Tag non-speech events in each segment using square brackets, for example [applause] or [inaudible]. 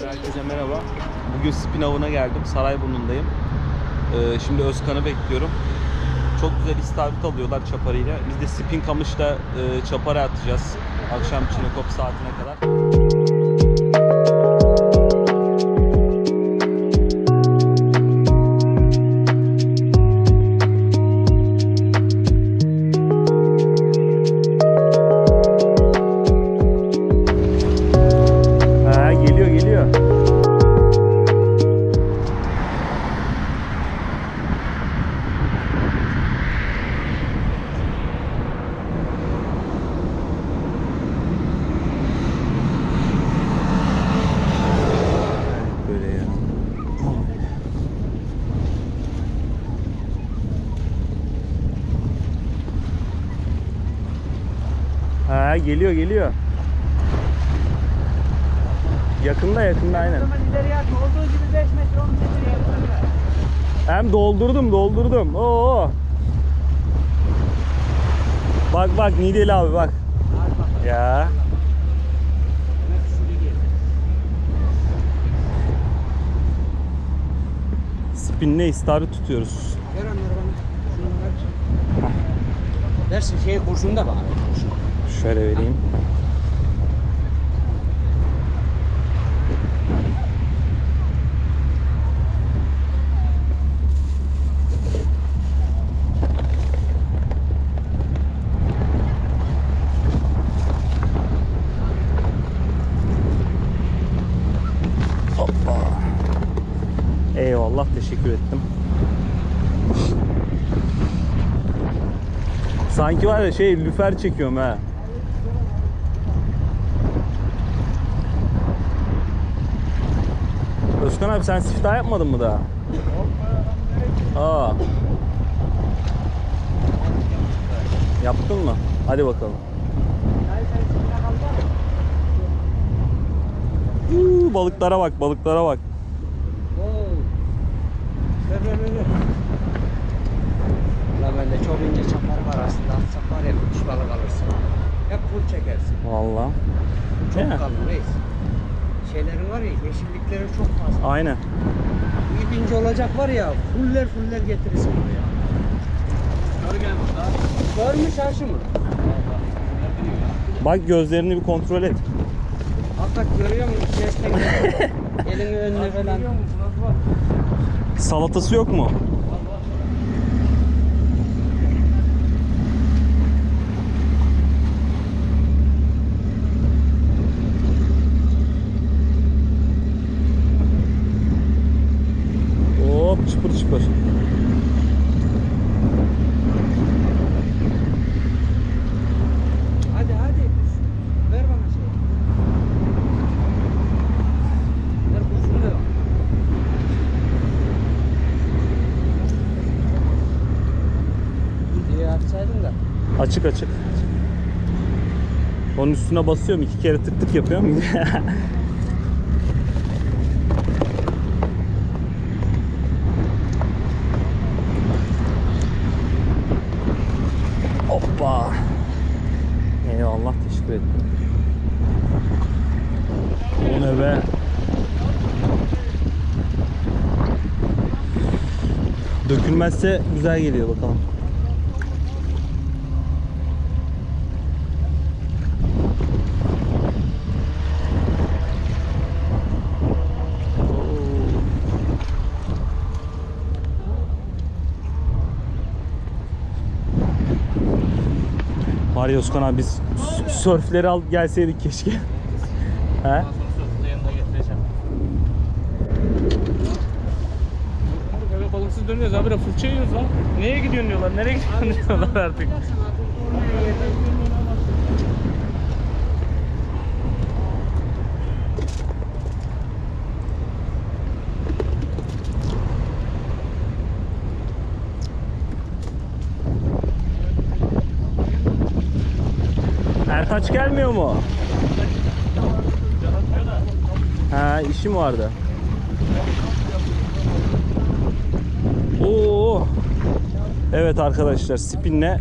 Herkese merhaba. Bugün spin avına geldim. Sarayburnu'ndayım. Ee, şimdi Özkan'ı bekliyorum. Çok güzel istavrit alıyorlar çaparıyla. Biz de spin kamışla e, çapara atacağız. Akşam Çinekop saatine kadar. Geliyor geliyor. Yakında yakında aynen. Zaman ileriye atma. Olduğu gibi 5 metre 10 metre yakın. Hem doldurdum doldurdum. Oo. Bak bak Nideli abi bak. Ya. Spinle istavrit tutuyoruz. Ver onları bana. Versin şey kurşunu da bana. Kurşun. Şöyle vereyim. Eyvallah teşekkür ettim. Sanki var ya şey lüfer çekiyorum ha. Özkan abi sen siftah yapmadın mı daha? Aa. Yaptın mı? Hadi bakalım. Uuu, balıklara bak, balıklara bak. Ulan bende çok ince çapar var aslında. Var ya kuş balık alırsın. Hep full çekersin. Vallahi. Çok Ya. kalın reis. Şeylerin var ya yeşillikleri çok fazla. Aynen. İnce olacak var ya fuller fuller getirirsin buraya. Görmüş aşı mı? Bak gözlerini bir kontrol et. Hakikat görüyor musun? Geliyor. [laughs] Elini önüne falan. Salatası yok mu? Hop çıpır çıpır. Hadi hadi. Ver bana şey. Ver kurşunu ver. Atsaydın da. Açık açık. Onun üstüne basıyorum iki kere tık tık yapıyorum. [laughs] Hoppa. Eyvallah teşekkür ederim. O ne be? Dökülmezse güzel geliyor bakalım. Abi biz sörfleri al gelseydik keşke. [laughs] He? balıksız dönüyoruz abi fırça yiyoruz lan. Neye gidiyorsun diyorlar, nereye gidiyorsun diyorlar artık. Ertaç gelmiyor mu? Ha işim vardı. Oo. Evet arkadaşlar spinle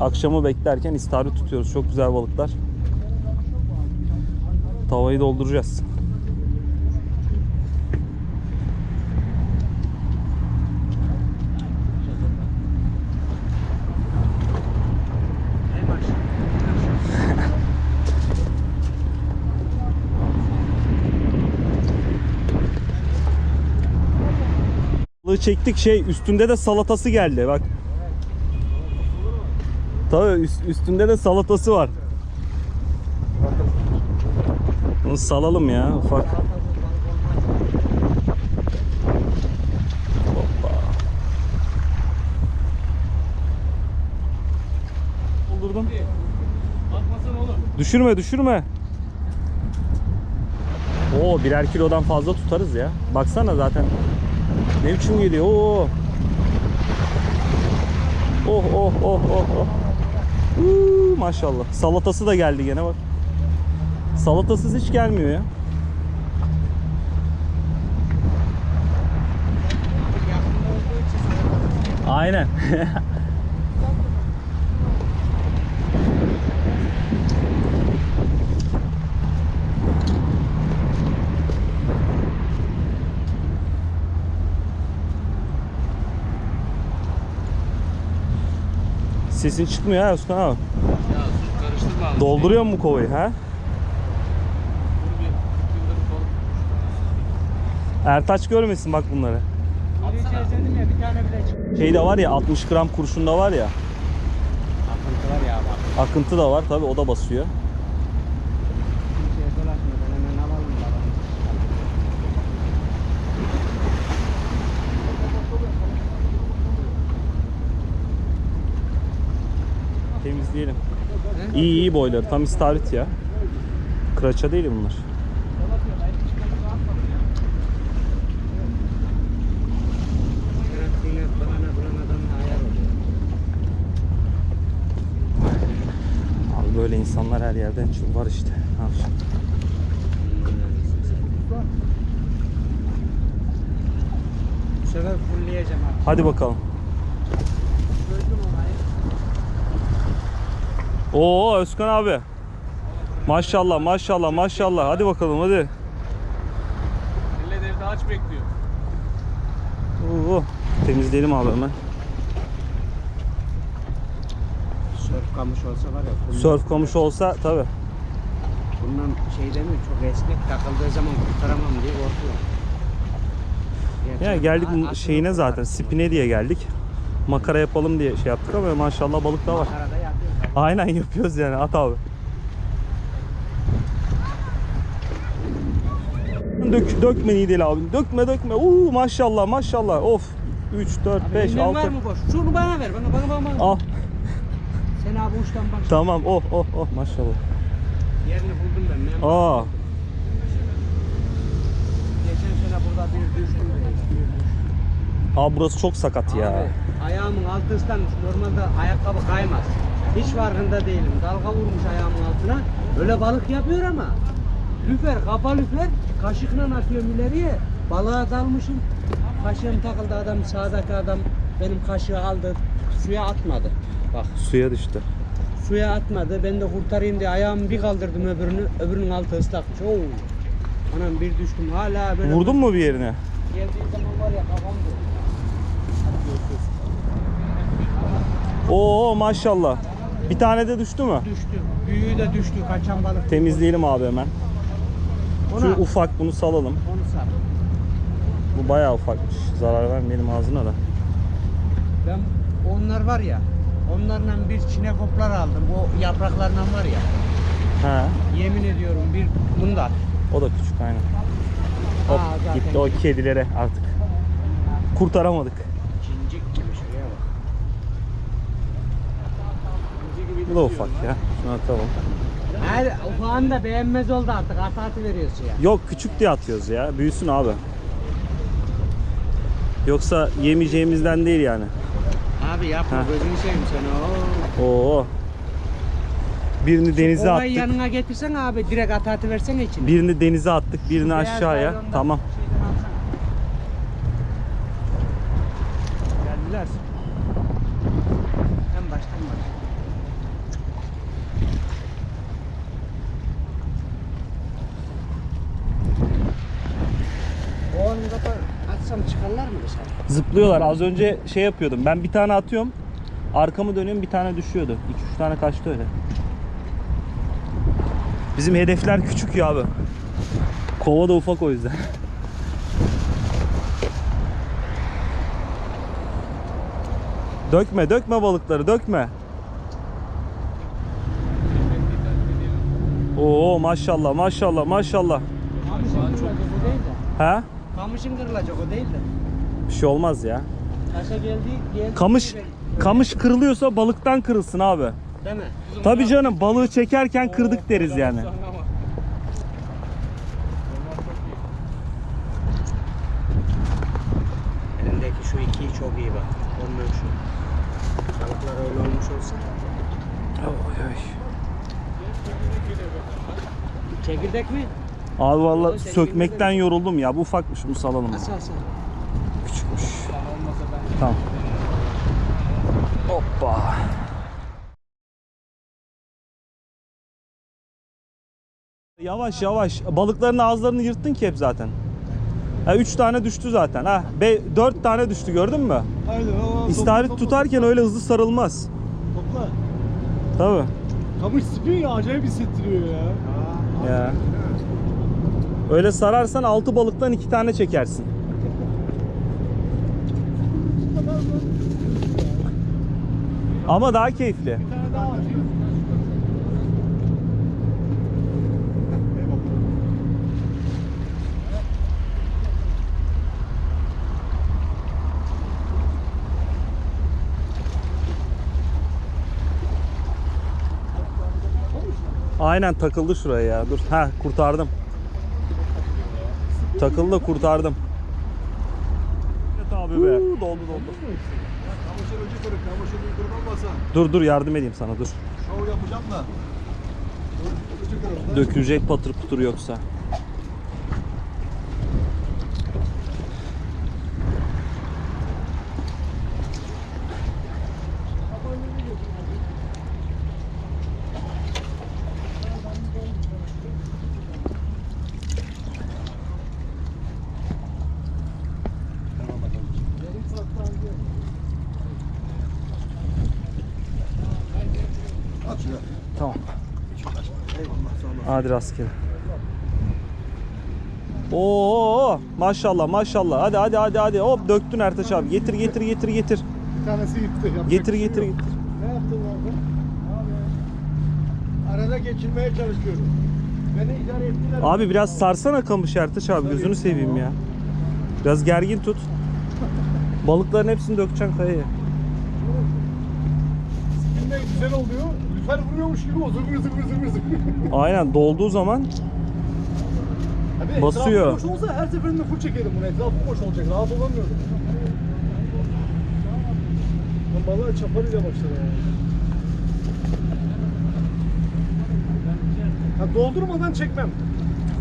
akşamı beklerken istavrit tutuyoruz. Çok güzel balıklar. Tavayı dolduracağız. En aşağı. Balığı çektik şey üstünde de salatası geldi bak. Tabii üst- üstünde de salatası var. Bunu salalım ya ufak. Doldurdum. Düşürme düşürme. Oo birer kilodan fazla tutarız ya. Baksana zaten. Ne biçim geliyor. Oo. Oh oh oh oh oh. Uuu, maşallah. Salatası da geldi gene bak. Salatasız hiç gelmiyor ya. Aynen. [laughs] Sesin çıkmıyor ha Özkan abi. Ya karıştırma abi. Dolduruyor mu kovayı ha? Ertaç görmesin bak bunları. Yürüyeceğiz dedim ya bir tane bile çıktı. Şeyde var ya 60 gram kurşun da var ya. Akıntı var ya bak. Akıntı da var tabi o da basıyor. Kimseye dolaşmadan hemen alalım bakalım. Temizleyelim. He? İyi iyi boyları tam istavrit ya. Kıraça değil bunlar. Abi böyle insanlar her yerden çık var işte. Ne yapacağım? Bu sefer fullleyeceğim abi. Hadi bakalım. Çözdüm olayı. Oo Özkan abi. Maşallah maşallah maşallah. Hadi bakalım hadi. Millet evde aç bekliyor. Oo. Temizleyelim abi hemen. Sörf kamış olsa var ya. bunun- Sörf kamışı olsa tabi. Bundan şey demiyor çok esnek takıldığı zaman kurtaramam diye korkuyor. Ya geldik A- bunun aslında şeyine zaten spine diye geldik. Makara yapalım diye şey yaptık ama maşallah balık da var. Arada yapıyor. Aynen yapıyoruz yani at abi. Dök, dökme iyi değil abi. Dökme dökme. Uuu maşallah maşallah. Of. 3, 4, 5, Elinden var 6. mı boş? Şunu bana ver. Bana bana bana. Al. Sen abi uçtan bak. Tamam. Oh oh oh maşallah. Yerini buldum ben. Ben Aa. Geçen sene burada bir düştüm. Abi burası çok sakat ya. Abi, ayağımın altı ıslanmış. Normalde ayakkabı kaymaz. Hiç farkında değilim. Dalga vurmuş ayağımın altına. Öyle balık yapıyor ama. Lüfer, kapa lüfer. Kaşıkla atıyorum ileriye. Balığa dalmışım. Kaşığım takıldı adam sağdaki adam benim kaşığı aldı. Suya atmadı. Bak Suya düştü. suya atmadı. Ben de kurtarayım diye ayağımı bir kaldırdım öbürünü. Öbürünün altı ıslakmış. Oo. Anam bir düştüm. Hala böyle. Vurdun mu bir yerine? Geldiği zaman var ya kafam Oo maşallah. Bir tane de düştü mü? düştü. Büyüğü de düştü. Kaçan balık. Temizleyelim abi hemen. Ona, Şu ufak bunu salalım. onu sar. Bu bayağı ufakmış. Zarar vermeyelim ağzına da. Ben onlar var ya. Onlarla bir çinekoplar aldım. O yapraklarından var ya. He. Yemin ediyorum bir bundan. O da küçük aynen. Hop Aa, gitti o kedilere artık. Kurtaramadık. Cincik gibi şuraya bak. Bu da ufak ya. Şunu atalım. Her ufağın da beğenmez oldu artık. Atı atı veriyorsun ya. Yok küçük diye atıyoruz ya. Büyüsün abi. Yoksa yemeyeceğimizden değil yani. Abi yapma Ha. gözünü seveyim seni. Oo. Oo. Birini denize Kovayı attık. yanına getirsen abi direkt atı atı versene içine. Birini denize attık, birini Beyaz aşağıya. naylondan Tamam. şeyden alsana. Geldiler. Zıplıyorlar. Az önce şey yapıyordum. Ben bir tane atıyorum. Arkamı dönüyorum bir tane düşüyordu. 2-3 tane kaçtı öyle. Bizim hedefler küçük ya abi. Kova da ufak o yüzden. [laughs] dökme dökme balıkları dökme. Oo maşallah maşallah maşallah. Kamışın kırılacak o değil de. He? Kamışın kırılacak o değil de. Bir şey olmaz ya. Taşa geldi, geldi. Kamış kamış kırılıyorsa balıktan kırılsın abi. Değil mi? Tabii canım balığı çekerken kırdık deriz yani. Elindeki şu ikiyi çok iyi bak. Ondan şu. Balıklar öyle olmuş olsa. Çekirdek mi? Abi valla sökmekten yoruldum ya. Bu ufakmış bunu salalım. Asıl asıl. Tamam. Hoppa. Yavaş yavaş. Balıkların ağızlarını yırttın ki hep zaten. Ha, üç tane düştü zaten. Ha, be, dört tane düştü gördün mü? Aynen İstavrit tutarken öyle hızlı sarılmaz. Topla. Tabii. Kamış spin ya acayip hissettiriyor ya. Ya. Öyle sararsan altı balıktan iki tane çekersin. Ama daha keyifli. Aynen takıldı şuraya ya. Dur. Ha kurtardım. Takıldı kurtardım. Abi be. Doldu doldu. Kamışın önce kırık, önce kırık olmasa Dur dur yardım edeyim sana dur. şov yapacağım da. Dökülecek patır putur yoksa. At şuraya. Tamam. Eyvallah sağ ol. Hadi rastgele. Oo maşallah maşallah. Hadi hadi hadi hadi. Hop döktün Ertaş abi. Getir getir getir getir. Bir tanesi gitti. Yapacak Getir şey getir yok. getir. Ne yaptın abi? Abi. Arada geçirmeye çalışıyorum. Beni idare ettiler. Abi biraz sarsana kamış Ertaş abi. Gözünü seveyim ya. Biraz gergin tut. Balıkların hepsini dökeceksin kayaya. Spinle güzel oluyor. Lüfer vuruyormuş gibi o zıngır zıngır zıngır. Aynen dolduğu zaman Abi Basıyor. etrafı boş olsa her seferinde full çekerim bunu. Etrafı boş olacak. Rahat olamıyorum. Ben balığa çaparıyla başladım yani. Ha, doldurmadan çekmem.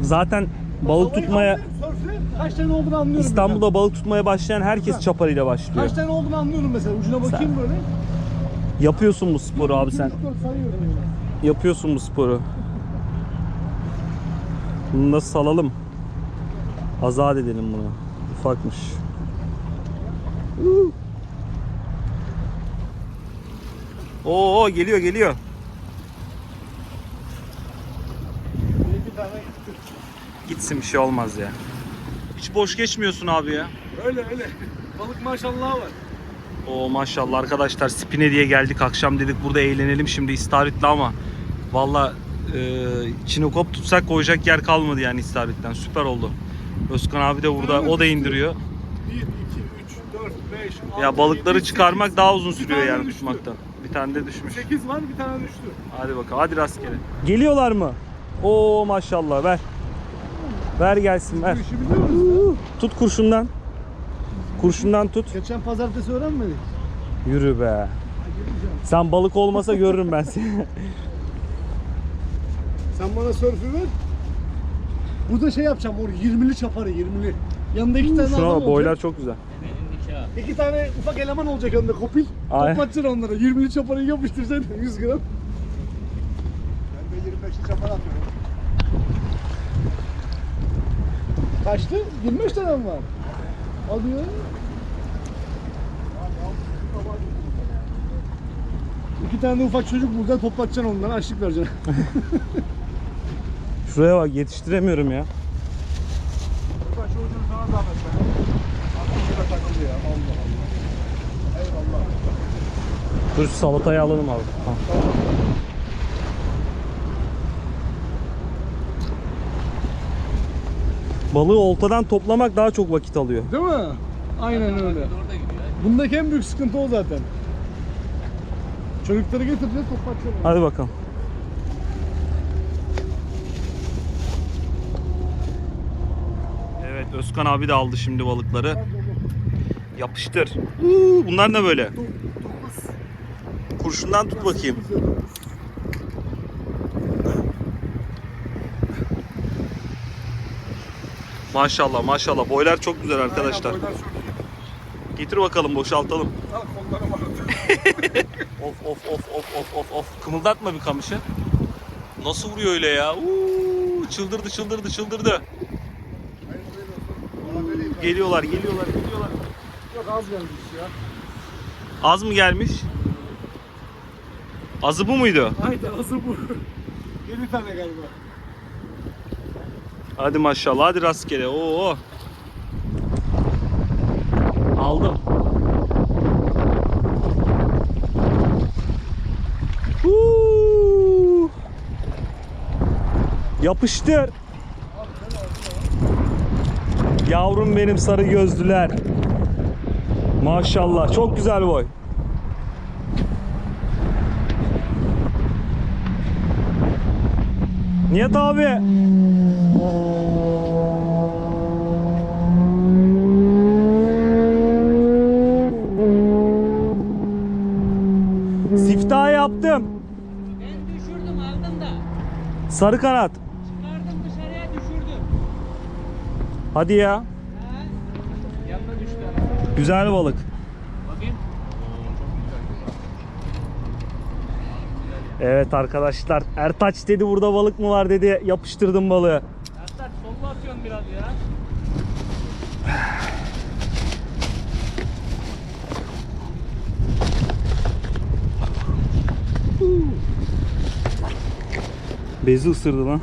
zaten balık Havayı tutmaya kaldırıp Sörfle kaç tane olduğunu anlıyorum. İstanbul'da balık tutmaya başlayan herkes çaparıyla başlıyor. Kaç tane olduğunu anlıyorum mesela. Ucuna bakayım böyle. Yapıyorsun bu sporu abi sen. Yapıyorsun bu sporu. Bunu da salalım. Azat edelim bunu. Ufakmış. Oo geliyor geliyor. Gitsin bir şey olmaz ya. Hiç boş geçmiyorsun abi ya. Öyle öyle. Balık maşallah var. Oo maşallah arkadaşlar spine diye geldik akşam dedik burada eğlenelim şimdi istavritli ama valla e, çinokop tutsak koyacak yer kalmadı yani istavritten süper oldu. Özkan abi de burada o da indiriyor. 1, 2, 3, 4, 5, 6, Ya balıkları çıkarmak daha uzun sürüyor yani düştü. tutmaktan. Bir tane de düşmüş. 8 var bir tane düştü. Hadi bakalım hadi rastgele. Geliyorlar mı? Oo maşallah ver. Ver gelsin ver. Tut kurşundan. Kurşundan tut. Geçen pazartesi öğrenmedik. Yürü be. Sen balık olmasa görürüm ben seni. Sen bana sörfü ver. Burada şey yapacağım o 20'li çaparı 20'li. Yanında iki tane Şuna adam bak boylar olacak. çok güzel. İki tane ufak eleman olacak yanında kopil. Aynen. Toplatacaksın onlara. 20'li çaparı yapıştıracaksın 100 [laughs] gram. Ben de 25'li çapar atıyorum. Kaçtı? 25 tane mi var? Ya. İki tane de ufak çocuk burada toplatacaksın onları açlık vereceksin. [laughs] Şuraya bak yetiştiremiyorum ya. Ufak çocuğun sana zahmet be. Aklımda takıldı ya. Allah Allah. Eyvallah. Dur salatayı alalım abi. Ha. Balığı oltadan toplamak daha çok vakit alıyor. Değil mi? Aynen öyle. Bundaki en büyük sıkıntı o zaten. Çocukları getireceğiz toplatacağız. Hadi bakalım. Evet Özkan abi de aldı şimdi balıkları. Yapıştır. Uuu, bunlar ne böyle? Kurşundan tut bakayım. Maşallah maşallah boylar çok güzel arkadaşlar. Getir bakalım boşaltalım. [laughs] Of of of of of of of. Kımıldatma bir kamışı. Nasıl vuruyor öyle ya? Uuu, çıldırdı çıldırdı çıldırdı. Geliyorlar geliyorlar geliyorlar. Yok az gelmiş ya. Az mı gelmiş? Azı bu muydu? Haydi nasıl bu? [laughs] 7 tane galiba. Hadi maşallah hadi rastgele. Oo. Aldım. Huu. Yapıştır. Yavrum benim sarı gözlüler. Maşallah çok güzel boy. Nihat abi. Siftah yaptım. Ben düşürdüm aldım da. Sarı kanat. Çıkardım dışarıya düşürdüm. Hadi ya. Ha? Yanına düştü. Güzel balık. Bakayım. Evet arkadaşlar. Ertaç dedi burada balık mı var dedi. Yapıştırdım balığı. Solla atıyorsun biraz ya. Bezi ısırdı lan.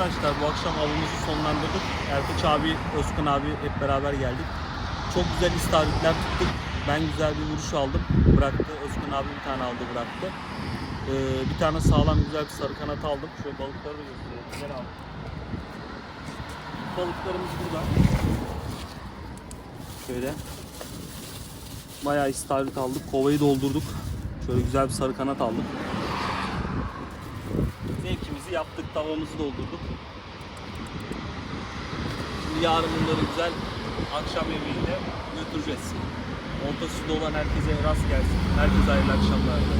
Arkadaşlar bu akşam avımızı sonlandırdık. Ertuğrul abi, Özkan abi hep beraber geldik. Çok güzel istavritler tuttuk. Ben güzel bir vuruş aldım. Bıraktı. Özkan abi bir tane aldı bıraktı. Ee, bir tane sağlam güzel bir sarı kanat aldım. Şöyle balıkları da göstereyim. Balıklarımız burada. Şöyle. Bayağı istavrit aldık. Kovayı doldurduk. Şöyle güzel bir sarı kanat aldık. Zevkimizi yaptık. Tavamızı doldurduk. Şimdi yarın bunları güzel akşam yemeğinde götüreceğiz. Olta suda olan herkese rast gelsin. Herkese hayırlı akşamlar.